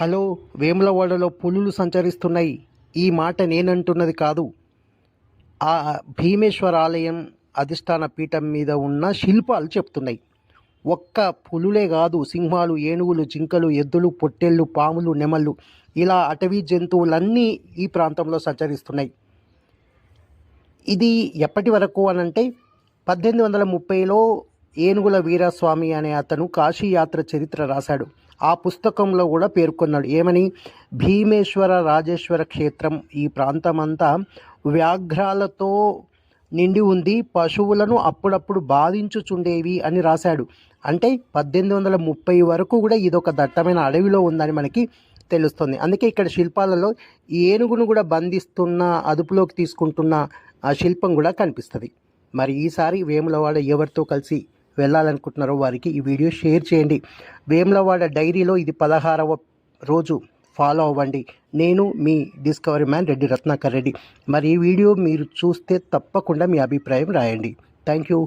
Hello వేములవాడలో పులులు సంచరిస్తున్నాయి. ఈ మాట నేనంటున్నది కాదు. ఆ భీమేశ్వర ఆలయం అధిష్టాన పీఠం మీద ఉన్న శిల్పాలు చెప్తున్నాయి. ఒక్క పులులే కాదు సింహాలు ఏనుగులు జింకలు ఎద్దులు పొట్టేళ్ళు పాములు నెమళ్ళు. ఇలా అటవీ జంతువులన్నీ ఈ ప్రాంతంలో సంచరిస్తున్నాయి. ఇది ఎప్పటి వరకు అనంటే పద్దెనిమిది వందల ముప్పైలో ఏనుగుల వీరస్వామి అనే అతను కాశీయాత్ర చరిత్ర రాశాడు. ఆ పుస్తకంలో కూడా పేర్కొన్నాడు. ఏమని? భీమేశ్వర రాజేశ్వర క్షేత్రం ఈ ప్రాంతమంతా వ్యాఘ్రాలతో నిండి ఉంది. పశువులను అప్పుడప్పుడు బాధించుచుండేవి అని రాశాడు. అంటే పద్దెనిమిది వందల ముప్పై వరకు కూడా ఇదొక దట్టమైన అడవిలో ఉందని మనకి తెలుస్తుంది. అందుకే ఇక్కడ శిల్పాలలో ఏనుగును కూడా బంధిస్తున్న అదుపులోకి తీసుకుంటున్న ఆ శిల్పం కూడా కనిపిస్తుంది. మరి ఈసారి వేములవాడ ఎవరితో కలిసి వెళ్ళాలనుకుంటున్నారో వారికి ఈ వీడియో షేర్ చేయండి. వేములవాడ డైరీలో ఇది పదహారవ రోజు ఫాలో అవ్వండి. నేను మీ డిస్కవరీ మ్యాన్ రెడ్డి రత్నాకర్ రెడ్డి. మరి ఈ వీడియో మీరు చూస్తే తప్పకుండా మీ అభిప్రాయం రాయండి. Thank you.